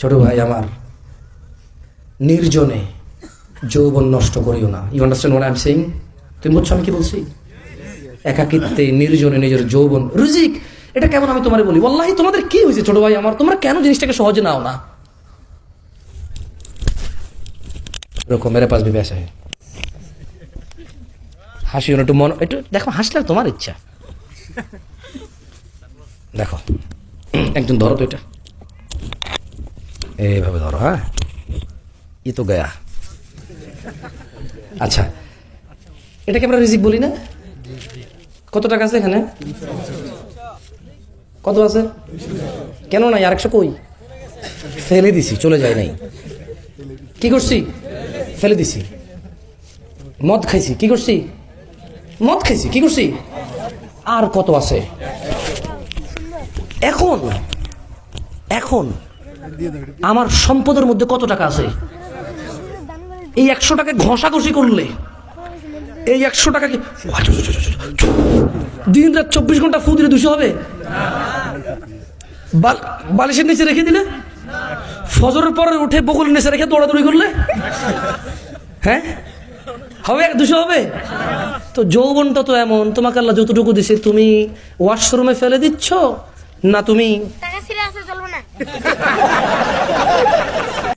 ছোট ভাই আমার, নির্জনে যৌবন নষ্ট করিও না। You understand what I am saying তুমি বুঝছ আমি কি বলছি? একাকিত্বে নির্জনে নিজের যৌবন। রুজিক, এটা কেমন আমি তোমার বলি? বল্লাহি তোমাদের কি হয়েছে ছোট ভাই আমার? তোমরা কেন জিনিসটাকে সহজে নাও না? এরকম মেরে পাস বিবে আসে হাসি একটু মন, একটু দেখো, হাসলে তোমার ইচ্ছা। দেখো, একজন ধরো তো এটা। এইভাবে ধরো হ্যাঁ? ই তো গয়া। আচ্ছা এটাকে আমরা রিজিক বলি না? কত টাকা আছে এখানে? কত আছে? কেন নাই? আরেকশো কই? ফেলে দিছি, চলে যায় নাই। কি করছি? ফেলে দিছি। মদ খাইছি, কি করছি? মদ খাইছি, কি করছি? আর কত আছে? এখন এখন। আমার সম্পদের মধ্যে কত টাকা আছে? এই একশো টাকা ঘষাঘষি করলে এই একশো টাকা কি দিন রাত চব্বিশ ঘণ্টা ফু দিলে দুশো হবে? বাল- বালিশের নিচে রেখে দিলে? ফজরের পরে উঠে বকুলের নিচে রেখে দৌড়াদৌড়ি করলে? হ্যাঁ? হবে দুশো হবে? তো যৌবনটা তো এমন তোমাকে আল্লাহ যতটুকু দিছে তুমি ওয়াশরুমে ফেলে দিচ্ছ না তুমি